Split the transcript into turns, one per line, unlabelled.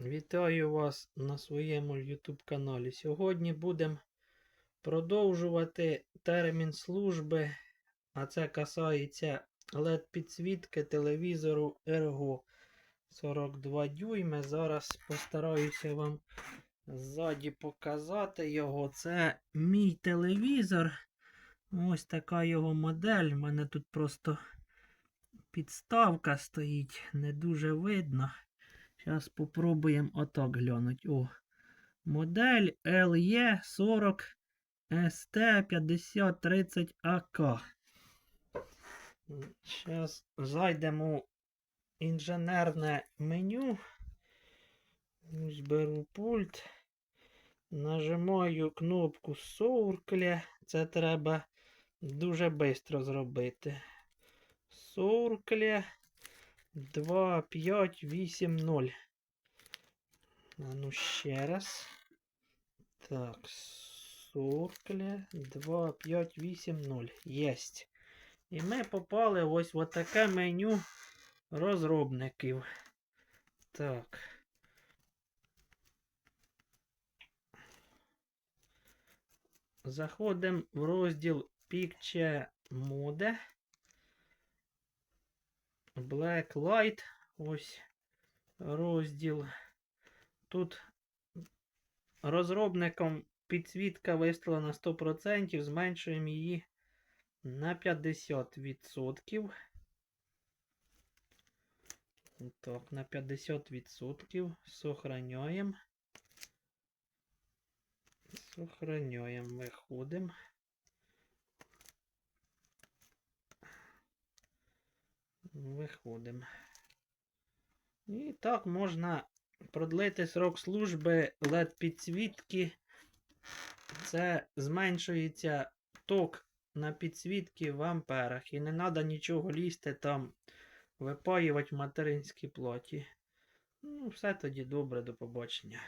Вітаю вас на своєму YouTube каналі. Сьогодні будемо продовжувати термін служби, а це касається LED підсвітки телевізору Ergo 42 дюйми. Зараз постараюся вам ззаді показати його. Це мій телевізор. Ось така його модель. У мене тут просто підставка стоїть, не дуже видно. Зараз спробуємо отак глянути. О. Модель LE40 ST5030AK. Зараз зайдемо у інженерне меню. Беру пульт. Нажимаю кнопку Sourcle. Це треба дуже швидко зробити. Sourcle 2, 5, 8, 0. А ну ще раз. Так, Sourcle 2, 5, 8, 0. Єсть. І ми попали ось в таке меню розробників. Так. Заходимо в розділ Picture Mode. Black Light. Ось розділ. Тут розробником підсвітка виставлена 100%, зменшуємо її на 50%. Так, на 50%. Сохраняємо. Сохраняємо. Виходимо. Виходимо. І так можна продлити срок служби LED підсвітки. Це зменшується ток на підсвітки в амперах. І не треба нічого лізти там, випаювати в материнській платі. Ну, все тоді добре, до побачення.